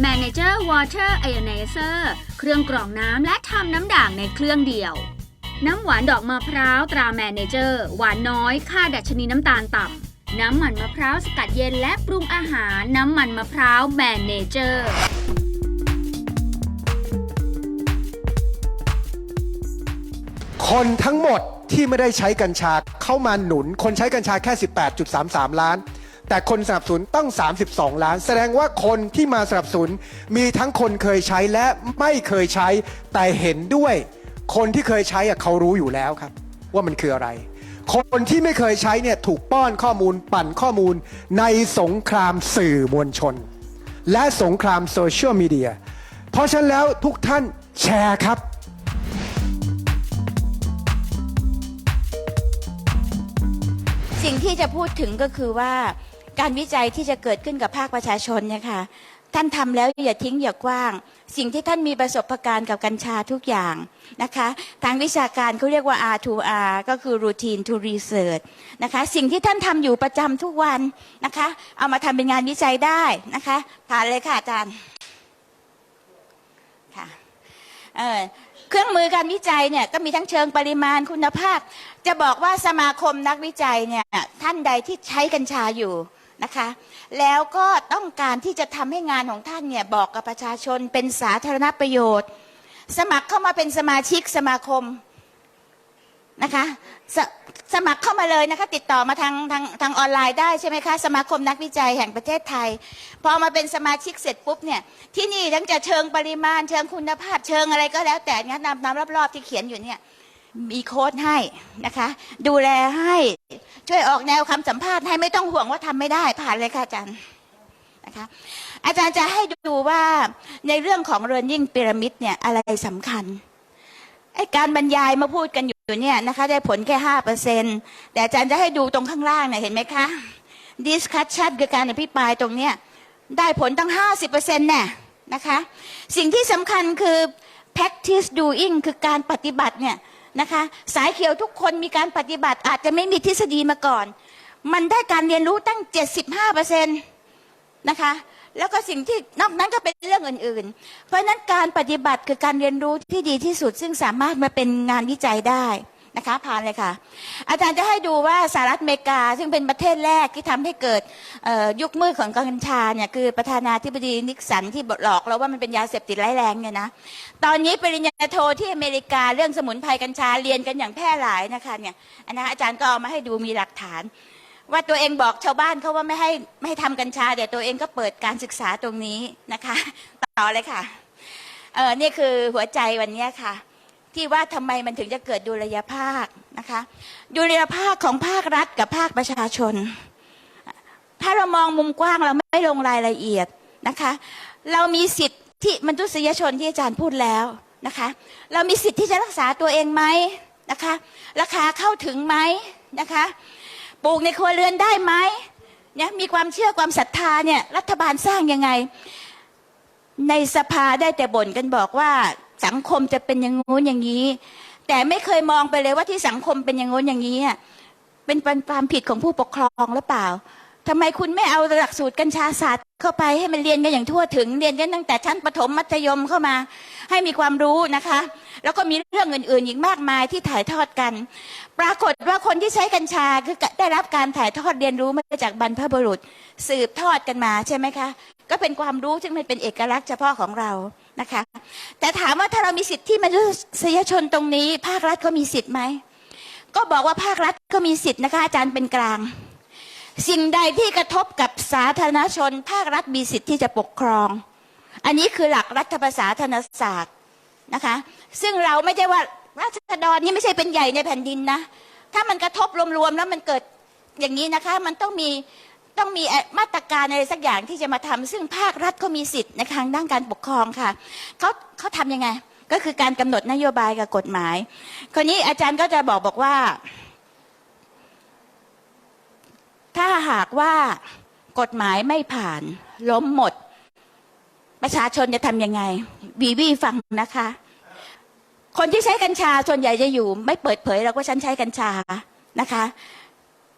Manager Water Ionizer เครื่องกรองน้ำและทำน้ำด่างในเครื่องเดียว น้ำหวานดอกมะพร้าวตรา Manager หวานน้อยค่าดัชนีน้ำตาลต่ำ น้ำมันมะพร้าวสกัดเย็นและปรุงอาหารน้ำมันมะพร้าว Manager คนทั้งหมดที่ไม่ได้ใช้กัญชาเข้ามาหนุน คนใช้กัญชาแค่ 18.33 ล้าน แต่คนสนับสนุนต้อง 32 ล้าน แสดงว่าคนที่มาสนับสนุนมีทั้งคนเคยใช้และไม่เคยใช้ แต่เห็นด้วย คนที่เคยใช้อะเขารู้อยู่แล้วครับ ว่ามันคืออะไร คนที่ไม่เคยใช้เนี่ยถูกป้อนข้อมูลปั่นข้อมูลในสงครามสื่อมวลชน และสงครามโซเชียลมีเดียเพราะฉะนั้นแล้วทุกท่านแชร์ครับสิ่งที่จะพูดถึงก็คือว่า การวิจัยที่จะเกิดขึ้นกับภาคประชาชนเนี่ยค่ะท่านทำแล้วอย่าทิ้งอย่ากว้าง สิ่งที่ท่านมีประสบการณ์กับกัญชาทุกอย่างนะคะ ทางวิชาการเขาเรียกว่า R2R ก็คือ routine to research นะคะ สิ่งที่ท่านทำอยู่ประจำทุกวันนะคะ เอามาทำเป็นงานวิจัยได้นะคะผ่านเลยค่ะอาจารย์ค่ะเออเครื่องมือการวิจัยเนี่ยก็มีทั้งเชิงปริมาณคุณภาพ จะบอกว่าสมาคมนักวิจัยเนี่ยท่านใดที่ใช้กัญชาอยู่ นะคะ แล้วก็ต้องการที่จะทำให้งานของท่านเนี่ยบอกกับประชาชนเป็นสาธารณประโยชน์ สมัครเข้ามาเป็นสมาชิกสมาคมนะคะสสมัครเข้ามาเลยนะคะติดต่อมาทางทางทางออนไลน์ได้ใช่ไหมคะสมาคมนักวิจัยแห่งประเทศไทย พอมาเป็นสมาชิกเสร็จปุ๊บเนี่ยที่นี่ทั้งจะเชิงปริมาณเชิงคุณภาพเชิงอะไรก็แล้วแต่เนี่ยนำนำรอบๆที่เขียนอยู่เนี่ย มีโค้ดให้นะคะ ดูแลให้ช่วยออกแนวคำสัมภาษณ์ให้ไม่ต้องห่วงว่าทำไม่ได้ผ่านเลยค่ะอาจารย์นะคะอาจารย์จะให้ดูว่าในเรื่องของ learning pyramid เนี่ยอะไรสำคัญไอการบรรยายมาพูดกันอยู่เนี่ยนะคะ ได้ผลแค่ห้าเปอร์เซ็นแต่อาจารย์จะให้ดูตรงข้างล่างเนี่ยเห็นไหมคะ discussion คือการอภิปรายตรงเนี้ยได้ผลตั้งห้าสิบเปอร์เซ็นต์น่ะนะคะ สิ่งที่สำคัญคือ practice doing คือการปฏิบัติเนี่ย นะคะ สายเขียวทุกคนมีการปฏิบัติอาจจะไม่มีทฤษฎีมาก่อน มันได้การเรียนรู้ตั้ง 75เปอร์เซ็นต์นะคะ แล้วก็สิ่งที่นอกนั้นก็เป็นเรื่องอื่น ๆ เพราะนั้นการปฏิบัติคือการเรียนรู้ที่ดีที่สุด ซึ่งสามารถมาเป็นงานวิจัยได้ นะคะผ่านเลยค่ะ อาจารย์จะให้ดูว่าสหรัฐอเมริกา ซึ่งเป็นประเทศแรกที่ทำให้เกิดยุคมืดของกัญชาเนี่ยคือประธานาธิบดีนิกสันที่หลอกเราว่ามันเป็นยาเสพติดร้ายแรงเนี่ยนะตอนนี้ปริญญาโทที่อเมริกาเรื่องสมุนไพรกัญชาเรียนกันอย่างแพร่หลายนะคะเนี่ยอันนะอาจารย์ก็เอามาให้ดูมีหลักฐาน ว่าตัวเองบอกชาวบ้านเขาว่าไม่ให้ไม่ให้ทำกัญชา แต่ตัวเองก็เปิดการศึกษาตรงนี้นะคะ ต่อเลยค่ะเออนี่คือหัวใจวันนี้ค่ะ ที่ว่าทำไมมันถึงจะเกิดดุลยภาคนะคะ ดุลยภาคของภาครัฐกับภาคประชาชน ถ้าเรามองมุมกว้างเราไม่ลงรายละเอียดนะคะ เรามีสิทธิที่มนุษยชนที่อาจารย์พูดแล้วนะคะ เรามีสิทธิ์ที่จะรักษาตัวเองไหมนะคะ ราคาเข้าถึงไหมนะคะปลูกในครัวเรือนได้ไหมเนี่ยมีความเชื่อความศรัทธาเนี่ยรัฐบาลสร้างยังไง ในสภาได้แต่บ่นกันบอกว่า สังคมจะเป็นอย่างงู้นอย่างนี้ แต่ไม่เคยมองไปเลยว่าที่สังคมเป็นอย่างงู้นอย่างนี้เป็นความผิดของผู้ปกครองหรือเปล่าทำไมคุณไม่เอาหลักสูตรกัญชาศาสตร์เข้าไปให้มันเรียนกันอย่างทั่วถึงเรียนกันตั้งแต่ชั้นประถมมัธยมเข้ามา ให้มีความรู้นะคะ แล้วก็มีเรื่องอื่นๆอีกมากมายที่ถ่ายทอดกัน ปรากฏว่าคนที่ใช้กัญชาคือได้รับการถ่ายทอดเรียนรู้มาจากบรรพบุรุษ สืบทอดกันมาใช่ไหมคะ ก็เป็นความรู้ซึ่งมันเป็นเอกลักษณ์เฉพาะของเรา นะคะ แต่ถามว่าถ้าเรามีสิทธิที่มนุษยชนตรงนี้ ภาครัฐเขามีสิทธิ์ไหมก็บอกว่าภาครัฐก็มีสิทธิ์นะคะ อาจารย์เป็นกลาง สิ่งใดที่กระทบกับสาธารณชน ภาครัฐมีสิทธิ์ที่จะปกครอง อันนี้คือหลักรัฐประศาสนศาสตร์นะคะ ซึ่งเราไม่ใช่ว่าราษฎรนี่ไม่ใช่เป็นใหญ่ในแผ่นดินนะ ถ้ามันกระทบรวมๆแล้วมันเกิดอย่างนี้นะคะ มันต้องมี ต้องมีมาตรการอะไรสักอย่างที่จะมาทำซึ่งภาครัฐก็มีสิทธิ์ในทางด้านการปกครองค่ะเขาเขาทำยังไง ก็คือการกำหนดนโยบายกับกฎหมาย คนนี้อาจารย์ก็จะบอกบอกว่า ถ้าหากว่ากฎหมายไม่ผ่าน ล้มหมด ประชาชนจะทำยังไงวีวีฟังนะคะ คนที่ใช้กัญชาส่วนใหญ่จะอยู่ ไม่เปิดเผยหรอกว่าฉันใช้กัญชานะคะ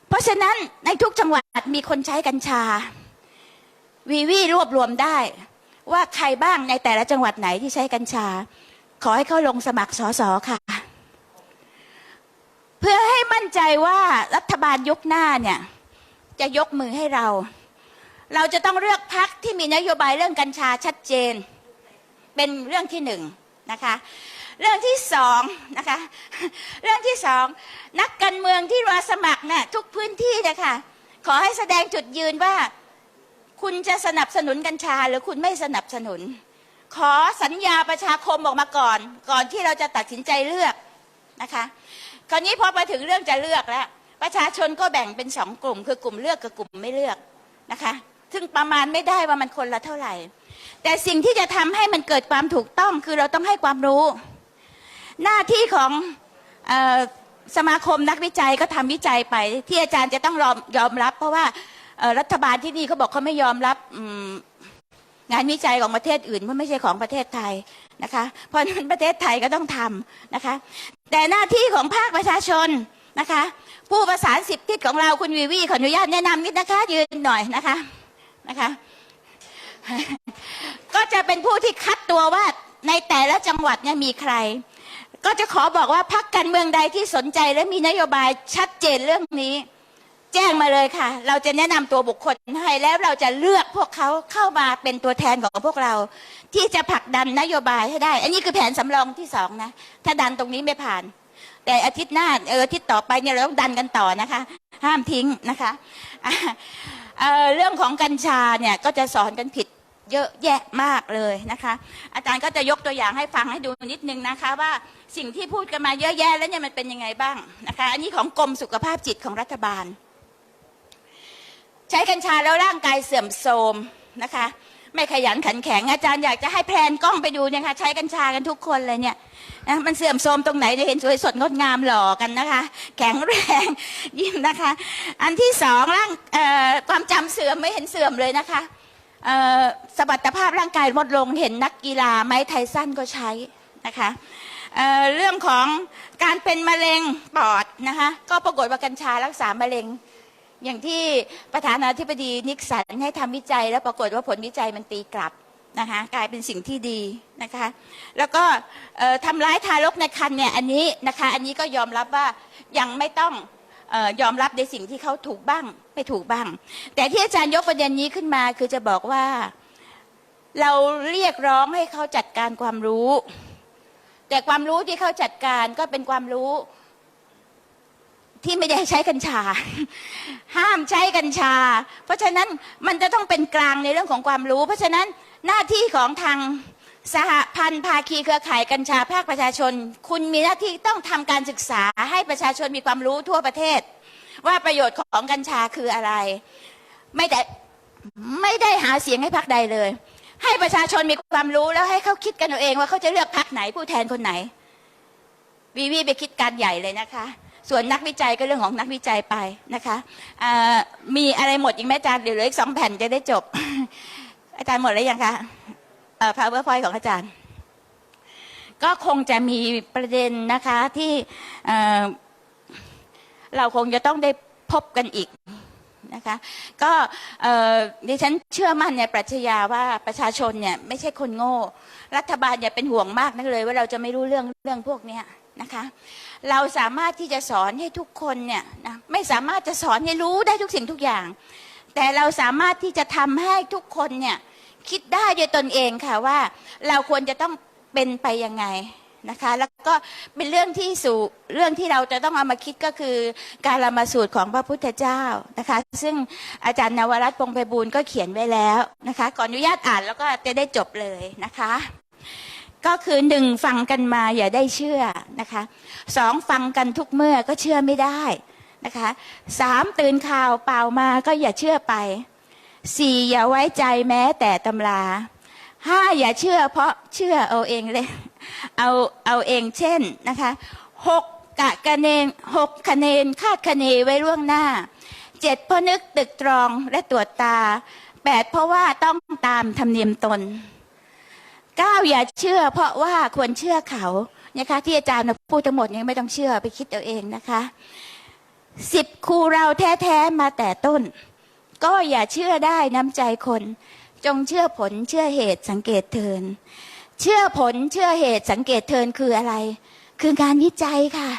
เพราะฉะนั้นในทุกจังหวัด มีคนใช้กัญชา วีวีรวบรวมได้ ว่าใครบ้างในแต่ละจังหวัดไหนที่ใช้กัญชา ขอให้เข้าลงสมัครสอสอค่ะ เพื่อให้มั่นใจว่ารัฐบาลยุคหน้าเนี่ย จะยกมือให้เรา เราจะต้องเลือกพักที่มีนโยบายเรื่องกัญชาชัดเจน เป็นเรื่องที่หนึ่งนะคะ เรื่องที่สองนะคะ เรื่องที่สองนักการเมืองที่มาสมัครเนี่ยทุกพื้นที่นะคะ ขอให้แสดงจุดยืนว่า คุณจะสนับสนุนกัญชา หรือคุณไม่สนับสนุน ขอสัญญาประชาคมออกมาก่อน ก่อนที่เราจะตัดสินใจเลือกนะคะ คราวนี้พอมาถึงเรื่องจะเลือกแล้ว ประชาชนก็แบ่งเป็นสองกลุ่ม คือกลุ่มเลือกกับกลุ่มไม่เลือกนะคะ ซึ่งประมาณไม่ได้ว่ามันคนละเท่าไหร่ แต่สิ่งที่จะทำให้มันเกิดความถูกต้องคือเราต้องให้ความรู้ หน้าที่ของ สมาคมนักวิจัยก็ทำวิจัยไป ที่อาจารย์จะต้องยอมยอมรับ เพราะว่ารัฐบาลที่นี่เขาบอกเขาไม่ยอมรับงานวิจัยของประเทศอื่นเพราะไม่ใช่ของประเทศไทยนะคะ เพราะฉะนั้นประเทศไทยก็ต้องทำนะคะ แต่หน้าที่ของภาคประชาชนนะคะ ผู้ประสานสิบทิศของเราคุณวีวีขออนุญาตแนะนำนิดนะคะ ยืนหน่อยนะคะนะคะ ก็จะเป็นผู้ที่คัดตัวว่าในแต่ละจังหวัดเนี่ยมีใคร ก็จะขอบอกว่าพักการเมืองใดที่สนใจและมีนโยบายชัดเจนเรื่องนี้ แจ้งมาเลยค่ะ เราจะแนะนำตัวบุคคลให้แล้วเราจะเลือกพวกเขาเข้ามาเป็นตัวแทนของพวกเรา ที่จะผลักดันนโยบายให้ได้ อันนี้คือแผนสำรองที่สองนะ ถ้าดันตรงนี้ไม่ผ่าน แต่อาทิตย์หน้าเอออาทิตย์ต่อไปเนี่ยเราต้องดันกันต่อนะคะ ห้ามทิ้งนะคะเเรื่องของกัญชาเนี่ยก็จะสอนกันผิด เยอะแยะมากเลยนะคะ อาจารย์ก็จะยกตัวอย่างให้ฟังให้ดูนิดนึงนะคะ ว่าสิ่งที่พูดกันมาเยอะแยะแล้วเนี่ยมันเป็นยังไงบ้างนะคะ อันนี้ของกรมสุขภาพจิตของรัฐบาล ใช้กัญชาแล้วร่างกายเสื่อมโทรมนะคะ ไม่ขยันขันแข็งอาจารย์อยากจะให้แพลนกล้องไปดูนี่ยค่ะใช้กัญชากันทุกคนเลยเนี่ยนะมันเสื่อมโทรมตรงไหนเนี่ยเห็นสวยสดงดงามหล่อกันนะคะ แข็งแรงยิ้มนะคะ อันที่สองร่างเอ่อความจำเสื่อมไม่เห็นเสื่อมเลยนะคะ เอ่อสมรรถภาพร่างกายลดลงเห็นนักกีฬาไม้ไทสันก็ใช้นะคะเอ่อเรื่องของการเป็นมะเร็งปอดนะคะก็ปรากฏว่ากัญชารักษามะเร็ง อย่างที่ประธานาธิบดีนิกสันให้ทำวิจัย แล้วปรากฏว่าผลวิจัยมันตีกลับนะคะกลายเป็นสิ่งที่ดีนะคะแล้วก็ทำร้ายทารกในครรภ์เนี่ยอันนี้นะคะอันนี้ก็ยอมรับว่ายังไม่ต้อง ยอมรับในสิ่งที่เขาถูกบ้างไม่ถูกบ้าง แต่ที่อาจารย์ยกประเด็นนี้ขึ้นมาคือจะบอกว่าเราเรียกร้องให้เขาจัดการความรู้ แต่ความรู้ที่เขาจัดการก็เป็นความรู้ ที่ไม่ได้ใช้กัญชา ห้ามใช้กัญชา เพราะฉะนั้นมันจะต้องเป็นกลางในเรื่องของความรู้ เพราะฉะนั้นหน้าที่ของทาง สหพันธ์ภาคีเครือข่ายกัญชาภาคประชาชน คุณมีหน้าที่ต้องทำการศึกษาให้ประชาชนมีความรู้ทั่วประเทศ ว่าประโยชน์ของกัญชาคืออะไร ไม่ได้ไม่ได้หาเสียงให้พรรคใดเลย ให้ประชาชนมีความรู้แล้วให้เขาคิดกันเอาเองว่าเขาจะเลือกพรรคไหนผู้แทนคนไหนวีวีไปคิดการใหญ่เลยนะคะ ส่วนนักวิจัยก็เรื่องของนักวิจัยไปนะคะมีอะไรหมดอีกไหมอาจารย์เดี๋ยวเหลืออีกสองแผ่นจะได้จบ อาจารย์หมดแล้วยังคะ powerpoint ของอาจารย์ ก็คงจะมีประเด็นนะคะที่เอ่อเราคงจะต้องได้พบกันอีกนะคะก็ดิฉันเชื่อมั่นในปรัชญาว่าประชาชนเนี่ยไม่ใช่คนโง่ รัฐบาลอย่าเป็นห่วงมากนักเลย ว่าเราจะไม่รู้เรื่องเรื่องพวกนี้นะคะ เราสามารถที่จะสอนให้ทุกคนเนี่ยนะไม่สามารถจะสอนให้รู้ได้ทุกสิ่งทุกอย่าง แต่เราสามารถที่จะทำให้ทุกคนเนี่ย คิดได้ด้วยตนเองค่ะว่าเราควรจะต้องเป็นไปยังไงนะคะ แล้วก็เป็นเรื่องที่สู่เรื่องที่เราจะต้องเอามาคิดก็คือการละมาสูตรของพระพุทธเจ้านะคะ ซึ่งอาจารย์นวรัตน์พงไพบูลก็เขียนไว้แล้วนะคะขอนอนุญาตอ่านแล้วก็จะได้จบเลยนะคะ ก็คือหนึ่งฟังกันมาอย่าได้เชื่อนะคะสองฟังกันทุกเมื่อก็เชื่อไม่ได้นะคะสามตื่นข่าวเปล่ามาก็อย่าเชื่อไป สี่อย่าไว้ใจแม้แต่ตำราห้าอย่าเชื่อเพราะเชื่อเอาเองเลยเอาเอาเองเช่นนะคะหกกะคะเนนหกคะเนนคาดคะเนไว้ล่วงหน้าเจ็ดเพราะนึกตึกตรองและตรวจตาแปดเพราะว่าต้องตามธรรมเนียมตนเก้าอย่าเชื่อ เพราะว่าควรเชื่อเขานะคะที่อาจารย์พูดทั้งหมดนี้ไม่ต้องเชื่อไปคิดเอาเองนะคะสิบครูเราแท้ๆมาแต่ต้น ก็อย่าเชื่อได้น้ำใจคน จงเชื่อผลเชื่อเหตุสังเกตเทิน เชื่อผลเชื่อเหตุสังเกตเทินคืออะไร คือการวิจัยค่ะ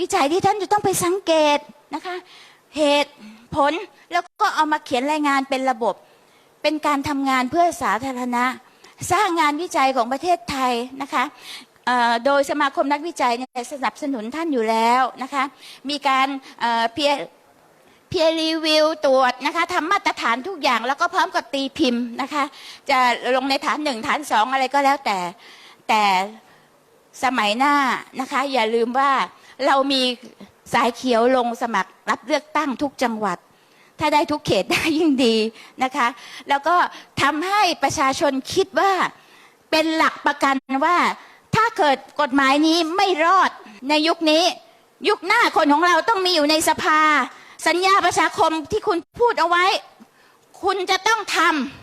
วิจัยที่ท่านจะต้องไปสังเกตนะคะ เหตุผลแล้วก็เอามาเขียนรายงานเป็นระบบ เป็นการทำงานเพื่อสาธารณะ สร้างงานวิจัยของประเทศไทยนะคะโดยสมาคมนักวิจัยเนี่ยสนับสนุนท่านอยู่แล้วนะคะ มีการเพีย เพียรีวิวตรวจนะคะทำมาตรฐานทุกอย่าง แล้วก็พร้อมกับตีพิมพ์นะคะ จะลงในฐานหนึ่งฐานสองอะไรก็แล้วแต่ แต่สมัยหน้านะคะ อย่าลืมว่าเรามีสายเขียวลงสมัครรับเลือกตั้งทุกจังหวัด ถ้าได้ทุกเขตได้ยิ่งดีนะคะ แล้วก็ทำให้ประชาชนคิดว่าเป็นหลักประกันว่า ถ้าเกิดกฎหมายนี้ไม่รอดในยุคนี้ ยุคหน้าคนของเราต้องมีอยู่ในสภา สัญญาประชาคมที่คุณพูดเอาไว้ คุณจะต้องท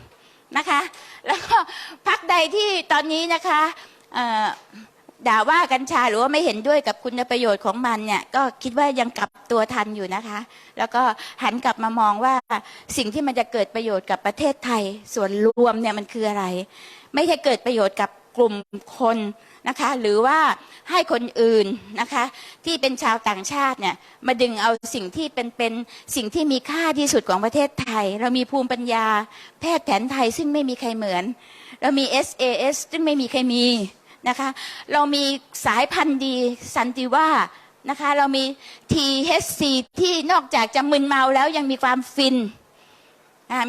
ำนะคะ แล้วก็พักใดที่ตอนนี้นะคะด่าว่ากัญชาหรือว่าไม่เห็นด้วยกับคุณประโยชน์ของมันเนี่ยก็คิดว่ายังกลับตัวทันอยู่นะคะ แล้วก็หันกลับมามองว่าสิ่งที่มันจะเกิดประโยชน์กับประเทศไทย ส่วนรวมเนี่ยมันคืออะไร ไม่ใช่เกิดประโยชน์กับ กลุ่มคนนะคะหรือว่าให้คนอื่นนะคะที่เป็นชาวต่างชาติเนี่ยมาดึงเอาสิ่งที่เป็นเป็นสิ่งที่มีค่าที่สุดของประเทศไทย เรามีภูมิปัญญาแพทย์แผนไทยซึ่งไม่มีใครเหมือน เรามี SAS ซึ่งไม่มีใครมีนะคะเรามีสายพันธุ์ดีสันติว่านะคะเรามี THC ที่นอกจากจะมึนเมาแล้วยังมีความฟิน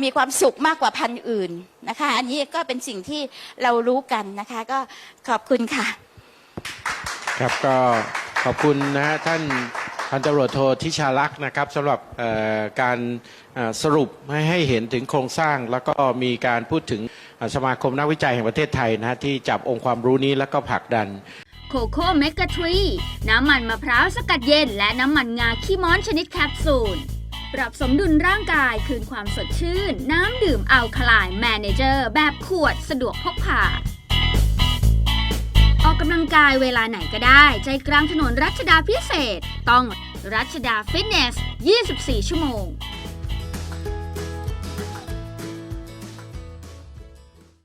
มีความสุขมากกว่าพันธุ์อื่นนะคะ อันนี้ก็เป็นสิ่งที่เรารู้กันนะคะ ก็ขอบคุณค่ะ ครับก็ขอบคุณนะฮะท่านพันตำรวจโททิชาลักษณ์นะครับสำหรับเอ่อการเอ่อสรุปให้ให้เห็นถึงโครงสร้าง แล้วก็มีการพูดถึงเอ่อสมาคมนักวิจัยแห่งประเทศไทยนะฮะที่จับองค์ความรู้นี้แล้วก็ผลักดันโคโค่เมกะทรี น้ำมันมะพร้าวสกัดเย็น และน้ำมันงาขี้ม้อนชนิดแคปซูล ปรับสมดุลร่างกายคืนความสดชื่น น้ำดื่มอัลคลายแมเนเจอร์ แบบขวดสะดวกพกพา ออกกำลังกายเวลาไหนก็ได้ ใจกลางถนนรัชดาพิเศษ ต้องรัชดาฟิตเนส 24 ชั่วโมง